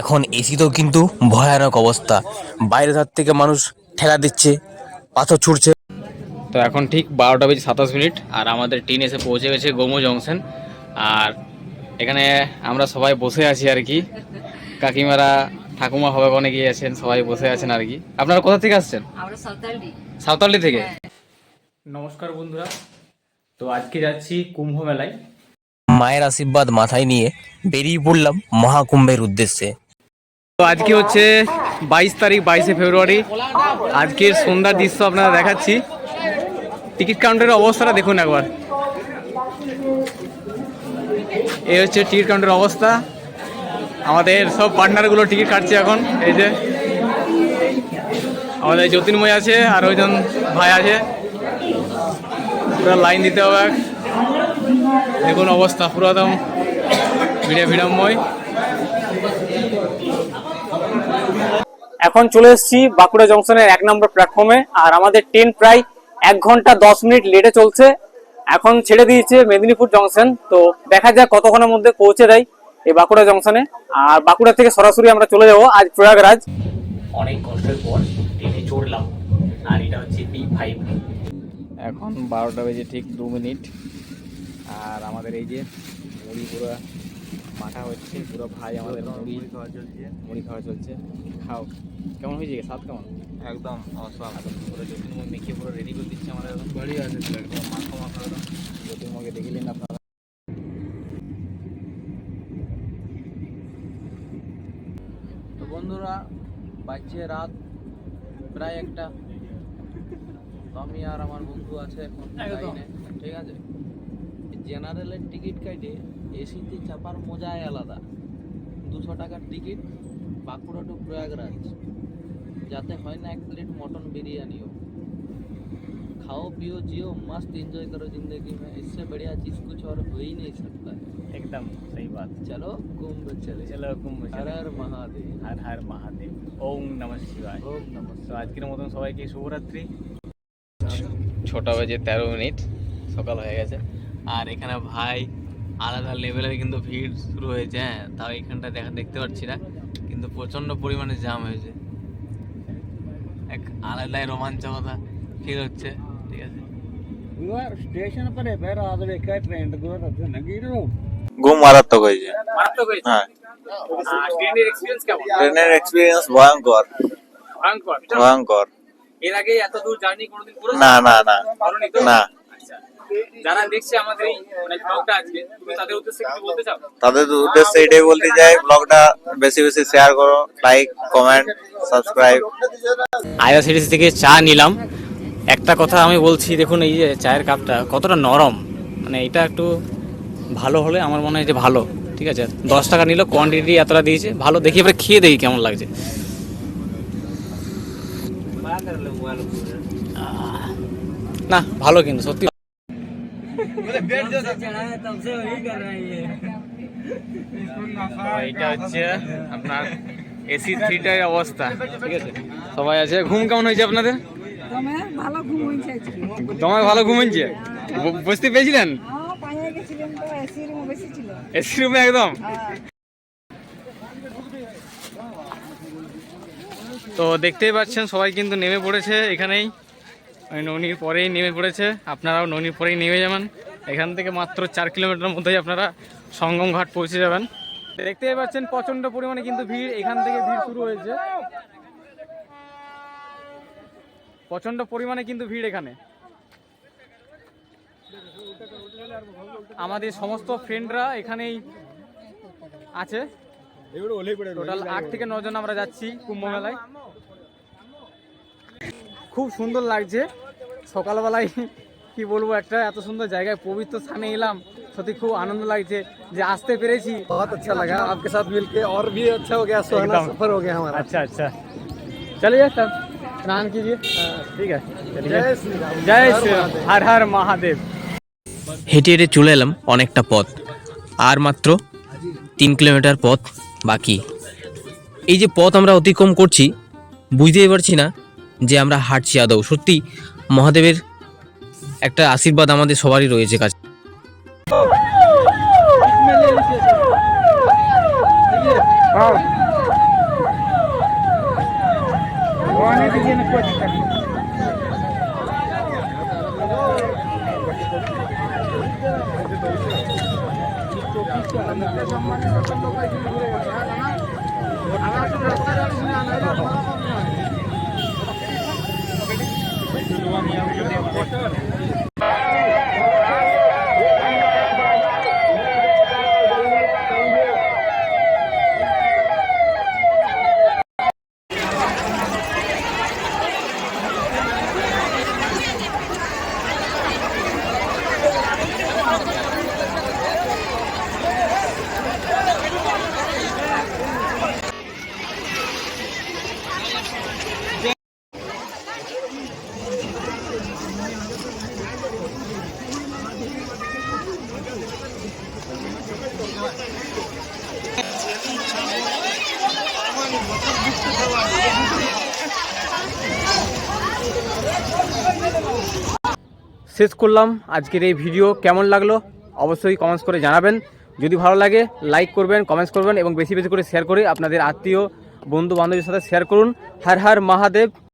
এখন এসিতেও কিন্তু ভয়ানক অবস্থা। বাইরে ধার থেকে মানুষ ঠেলা দিচ্ছে পাথর ছুটছে তো এখন ঠিক বারোটা বেজে সাতাশ মিনিট আর আমাদের ট্রেন এসে পৌঁছে গেছে গোমো জংশন। আর এখানে আমরা সবাই বসে আছি আর কি। কাকিমারা ঠাকুমা হবে অনেকেই আছেন সবাই বসে আছেন আর কি। আপনারা কোথা থেকে আসছেন? সাঁওতালি। সাঁওতালি থেকে? নমস্কার বন্ধুরা। তো আজকে যাচ্ছি কুম্ভ মেলায়। মায়ের আশীর্বাদ মাথায় নিয়ে বেরিয়ে পড়লাম মহাকুম্ভের উদ্দেশ্যে। তো আজকে হচ্ছে বাইশ তারিখ, বাইশে ফেব্রুয়ারি। আজকের সন্ধ্যার দৃশ্য আপনারা দেখাচ্ছি। টিকিট কাউন্টারের অবস্থাটা দেখুন একবার। এই হচ্ছে টিকিট কাউন্টারের অবস্থা। আমাদের সব পার্টনারগুলো টিকিট কাটছে এখন, এই যে। আমাদের জ্যোতির্ময় আছে আর ওইজন ভাই আছে। লাইন দিতে হবে। দেখুন অবস্থা পুরো একদম ভিড়ে ভিড়ময় এখন চলে এসেছি বাঁকুড়া জংশনের এক নম্বর প্ল্যাটফর্মে আর আমাদের ট্রেন প্রায় এক ঘণ্টা দশ মিনিট লেটে চলছে। এখন ছেড়ে দিয়েছে মেদিনীপুর জংশন। তো দেখা যাক কতক্ষণের মধ্যে পৌঁছে দেয় এই বাঁকুড়া জংশনে। আর বাঁকুড়া থেকে সরাসরি আমরা চলে যাব আজ প্রয়াগরাজ। অনেক কষ্টের পর ট্রেনে চড়লাম। আর এটা হচ্ছে বি ফাইভ এখন বারোটা বেজে ঠিক দু মিনিট। আর আমাদের এই যে মুড়ি পুরো মাথা হচ্ছে পুরো ভাই আমাদের মুড়ি খাওয়া চলছে। মুড়ি খাওয়া চলছে। খাও। কেমন হয়েছে স্বাদ কেমন? একদম অসম একদম পুরো জ্যোতির্ময় মেখে পুরো রেডি করে দিচ্ছে আমাদের একদম বাড়িয়ে আছে একদম। মাখো মাখো একদম জ্যোতির্ময়কে দেখিলেন আপনারা। তো বন্ধুরা বাজছে রাত প্রায় একটা। তো আমি আর আমার বন্ধু আছে এখন ঠিক আছে? জেনারেলের টিকিট কাটে এসিতে চাপার মজাই আলাদা দুশো টাকার টিকিট বাঁকুড়া টু প্রয়াগরাজ যাতে হয় না এক প্লেট मटन बिरयानी हो खाओ पियो जियो मस्त एंजॉय करो जिंदगी में इससे बढ़िया चीज कुछ और हो ही नहीं सकता है একদম সেই বাত चलो कुंभ चले চলো কুম্ভ हर हर महादेव হর হর মহাদেব ওম নমঃ শিবায় ओम नमः তো আজকের মতন সবাইকে শুভরাত্রি ছটা বাজে তেরো মিনিট সকাল হয়ে গেছে আর এখানে ভাই আলাদা লেভেলের কিন্তু ভিড় শুরু হয়েছে হ্যাঁ তাও এখানটা দেখা দেখতে পাচ্ছি না কিন্তু প্রচণ্ড পরিমাণে জাম হয়েছে। এক আলাদাই রোমাঞ্চকতা ফিল হচ্ছে ঠিক আছে? ঘুম মারাত্মক হয়েছে। হ্যাঁ। কেমন? ট্রেনের এক্সপিরিয়েন্স ভয়ঙ্কর। ভয়ঙ্কর। ভয়ঙ্কর। এর আগে এত দূর জার্নি কোনোদিন না না না। না। আচ্ছা। যারা দেখছে আমাদের এই মানে ব্লগটা আজকে তুমি তাদের উদ্দেশ্যে কিছু বলতে চাও? তাদের উদ্দেশ্যে এটাই বলতে চাই ব্লগটা বেশি বেশি শেয়ার করো লাইক কমেন্ট সাবস্ক্রাইব আইআরসিটিসি থেকে চা নিলাম। একটা কথা আমি বলছি দেখুন এই যে চায়ের কাপটা কতটা নরম। মানে এটা একটু ভালো হলে আমার মনে হয় যে ভালো ঠিক আছে? দশ টাকা নিল কোয়ান্টিটি এতটা দিয়েছে ভালো দেখি এবার খেয়ে দেখি কেমন লাগছে। না ভালো কিন্তু সত্যি। এইটা হচ্ছে আপনার এসি থ্রিটার অবস্থা। ঠিক আছে সবাই আছে? ঘুম কেমন হয়েছে আপনাদের? তোমার ভালো ঘুম হয়েছে? ব- বসতে পেয়েছিলেন? হ্যাঁ পায়ে গেছিলেন তো এসি রুম একদম? তো দেখতেই পাচ্ছেন, সবাই কিন্তু নেমে পড়েছে এখানেই। ওই ননির পরেই নেমে পড়েছে। আপনারাও ননির পরেই নেমে যাবেন। এখান থেকে মাত্র চার কিলোমিটার মধ্যেই আপনারা সঙ্গম ঘাট পৌঁছে যাবেন। দেখতেই পাচ্ছেন প্রচণ্ড পরিমাণে কিন্তু ভিড়, এখান থেকে ভিড় শুরু হয়েছে। প্রচণ্ড পরিমাণে কিন্তু ভিড় এখানে। আমাদের সমস্ত ফ্রেন্ডরা এখানেই আছে। টোটাল আট থেকে নজন আমরা যাচ্ছি কুম্ভ মেলায় খুব সুন্দর লাগছে। সকালবেলায় কি বলবো একটা এত সুন্দর জায়গায় পবিত্র স্থানে এলাম সত্যি খুব আনন্দ লাগছে যে আসতে পেরেছি बहुत अच्छा लगा आपके साथ मिलके और भी अच्छा हो गया सुहाना एकदम। सफर हो गया हमारा अच्छा अच्छा चलिए तब स्नान कीजिए ठीक है चलिए जय श्री राम জয় শ্রী হর হর মহাদেব হেঁটে হেঁটে চলে এলাম অনেকটা পথ আর মাত্র তিন কিলোমিটার পথ বাকি এই যে পথ আমরা অতিক্রম করছি বুঝতেই পারছি না যে আমরা হাঁটছি আদৌ সত্যি মহাদেবের একটা আশীর্বাদ আমাদের সবারই রয়েছে কাছে। হ্যাঁ। Obrigado. শেষ করলাম আজকের এই ভিডিও। কেমন লাগল? অবশ্যই কমেন্টস করে জানাবেন। যদি ভালো লাগে লাইক করবেন কমেন্টস করবেন এবং বেশি বেশি করে শেয়ার করে আপনাদের আত্মীয় বন্ধু বান্ধবীর সাথে শেয়ার করুন। হার হার মহাদেব।